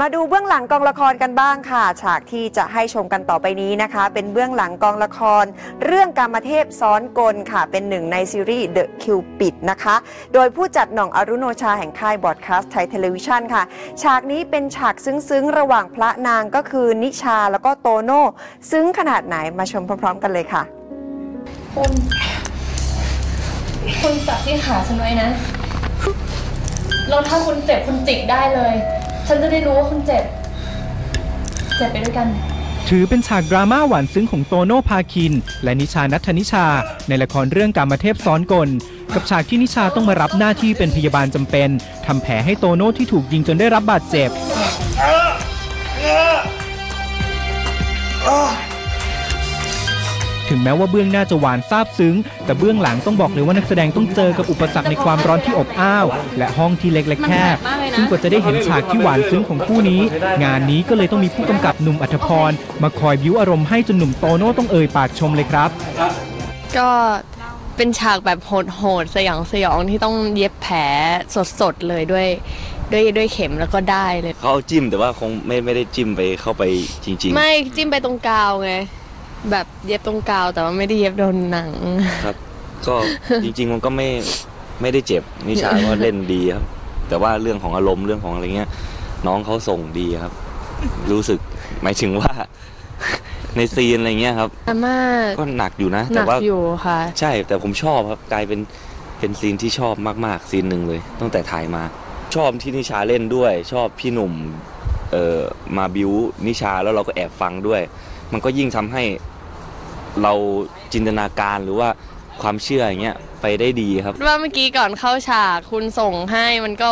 มาดูเบื้องหลังกองละครกันบ้างค่ะ ฉากที่จะให้ชมกันต่อไปนี้นะคะ เป็นเบื้องหลังกองละคร เรื่องกามเทพซ้อนกลค่ะ เป็นหนึ่งในซีรีส์ The Cupid นะคะ โดยผู้จัดหน่องอรุโนชาแห่งค่ายบอดคาสต์ไทยเทเลวิชันค่ะ ฉากนี้เป็นฉากซึ้งๆ ระหว่างพระนางก็คือนิชาแล้วก็โตโน่ซึ้งขนาดไหนมาชมพร้อม ๆ กันเลยค่ะคุณคุณจับที่ขาฉันไว้นะ แล้วถ้าคุณเจ็บคุณจิกได้เลย ฉันจะได้รู้ว่าคุณเจ็บ เจ็บไปด้วยกัน ถือเป็นฉากดราม่าหวานซึ้งของโตโน่พาคิน และนิชานัทธนิชา ในละครเรื่องการมาเทพซ้อนกล กับฉากที่นิชาต้องมารับหน้าที่เป็นพยาบาลจำเป็นทำแผลให้โตโน่ที่ถูกยิงจนได้รับบาดเจ็บ ถึงแม้ว่าเบื้องหน้าจะหวานซาบซึ้ง แต่เบื้องหลังต้องบอกเลยว่านักแสดงต้องเจอกับอุปสรรคในความร้อนที่อบอ้าว และห้องที่เล็กและแคบมันแปลกมากเลยนะซึ่งกว่าจะได้เห็นฉากที่หวานซึ้งของคู่นี้ งานนี้ก็เลยต้องมีผู้กำกับหนุ่มอัธพร มาคอยบิ้วอารมณ์ให้จนหนุ่มโตโน่ต้องเอ่ยปากชมเลยครับ ก็เป็นฉากแบบโหดๆสยองสยองที่ต้องเย็บแผลสดๆเลยด้วยด้วยด้วยเข็มแล้วก็ได้เลยเขาเอาจิ้มแต่ว่าคงไม่ไม่ได้จิ้มไปเข้าไปจริงไม่จิ้มไปตรงกาวไง แบบเย็บตรงกาวแต่ว่าไม่ได้เย็บโดนหนังๆครับ ก็จริงๆมันก็ไม่ไม่ได้เจ็บนิชาก็เล่นดีครับ แต่ว่าเรื่องของอารมณ์เรื่องของอะไรเงี้ย น้องเขาส่งดีครับ รู้สึกหมายถึงว่า ในซีนอะไรเงี้ยครับดราม่าก็หนักอยู่นะ หแต่นักว่าอยู่ค่ะ ใช่แต่ผมชอบครับ กลายเป็นเป็นซีนที่ชอบมากๆซีนหนึ่งเลยตั้งแต่ถ่ายมา ชอบที่นิชาเล่นด้วย ชอบพี่หนุ่มเอ่อมาบิวนิชาแล้วเราก็แอบฟังด้วย มันก็ยิ่งทำให้เราจินตนาการหรือว่าความเชื่ออย่างเงี้ยไปได้ดีครับว่าเมื่อกี้ก่อนเข้าฉากคุณส่งให้มันก็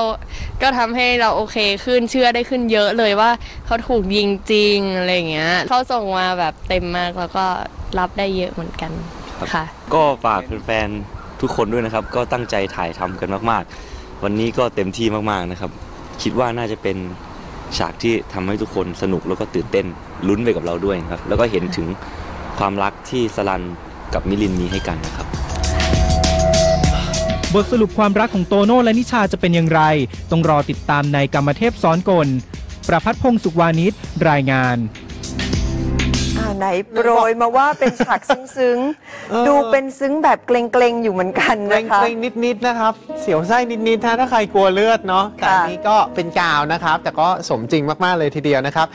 ก็ทำให้เราโอเคขึ้นเชื่อได้ขึ้นเยอะเลยว่าเขาถูกยิงจริงอะไรอย่างเงี้ยเขาส่งมาแบบเต็มมากแล้วก็รับได้เยอะเหมือนกันครับค่ะ ก็ฝากแฟนๆทุกคนด้วยนะครับ ก็ตั้งใจถ่ายทำกันมากๆ วันนี้ก็เต็มที่มากๆนะครับ คิดว่าน่าจะเป็น ฉากที่ทำให้ทุกคนสนุกแล้วก็ตื่นเต้นลุ้นไปกับเราด้วยครับ แล้วก็เห็นถึงความรักที่สลันกับมิลินมีให้กันนะครับ บทสรุปความรักของโตโน่และนิชาจะเป็นอย่างไร ต้องรอติดตามในกรรมเทพซ้อนกล ประพัฒพงศ์สุขวานิชรายงาน อ่าไหนโปรยมาว่าเป็นฉากซึ้งเออๆดูเป็นซึ้งแบบเกรงๆ อยู่เหมือนกันเกรนะงคะเกรงนิดๆนะครับ เสียวไส้นิดๆถ้าถ้าใครกลัวเลือดเนาะแต่อันค่ะนี้ก็เป็นกาวนะครับ แต่ก็สมจริงมากๆเลยทีเดียวนะครับ